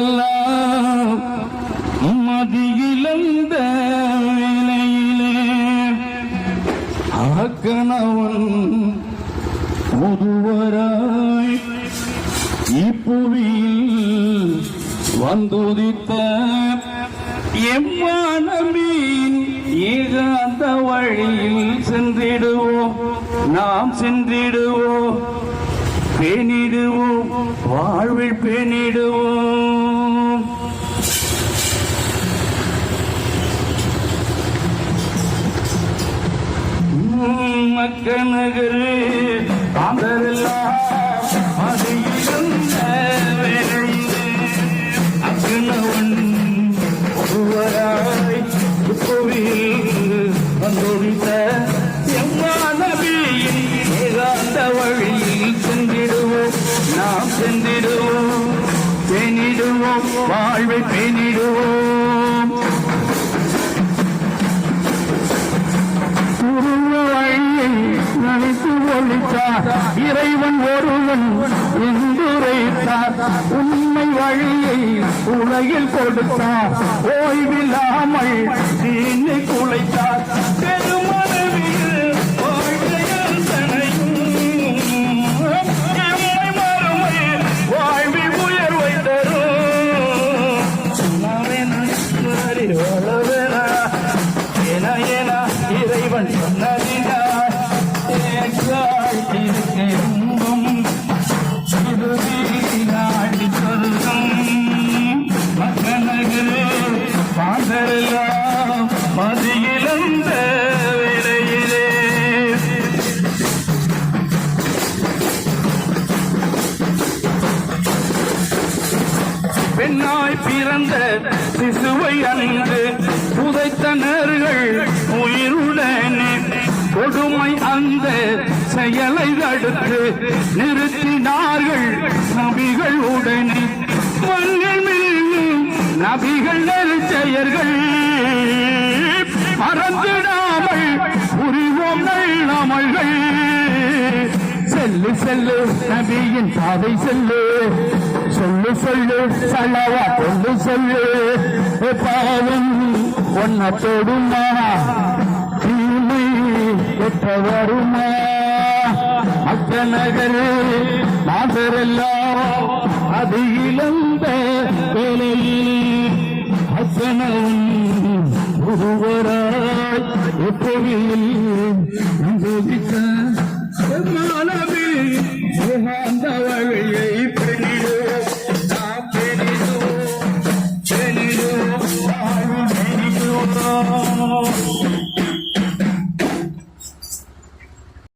மாந்தரெல்லாம் மதியிழந்த வேளையிலே ஆக்கணவன் ஒருவராய் இப்புவியில் வந்துதித்த எம்மானமீன் ஏகாந்த வழியில் சென்றிடுவோம். நாம் சென்றிடுவோம். பேணிடுவோம். வாழ்வில் பேணிடுவோம். மக்க நகர் காந்தரெல்லாம் அது இருந்த வேளையிலே அக்கனவன் ஒருவராய் புவியில் வந்தொழித்த வாழ்வை பேணிடுவோம். உருவ நினைத்து ஒழித்தார். இறைவன் ஒருவன் என்றுரைத்தார் உண்மை வழியை உலகில் கொடுத்தார். ஓய்வில்லாமல் தீனை குலைத்தார். சரி என என இறைவன் சொன்னதினால் இருக்கேன் பெண்ணாய் பிறந்த சிசுவை அன்று புதைத்தனர்கள் உயிருடனே கொடுமை அந்த செயலை தடுத்து நிறுத்தினார்கள் நபிகள் உடனே. மண்ணில் மில்லும் நபிகள் நெருச்செயர்கள். மறந்திடாமல் புரிவோம் நல்லமல்கள். செல்லு செல்லு நபியின் பாதை செல்லு. சொல்லு சொல்லு சலவா சொல்லு சொல்லு. பாவம் ஒன்ன தொடுமா? தீமை எட்ட வருமா அக்க நகர் மாதரெல்லாம் அது இழந்த வேலையில் அத்தனவும் ஒருவராய் எப்பொழில் அனுபவிக்க மாணவி Oh.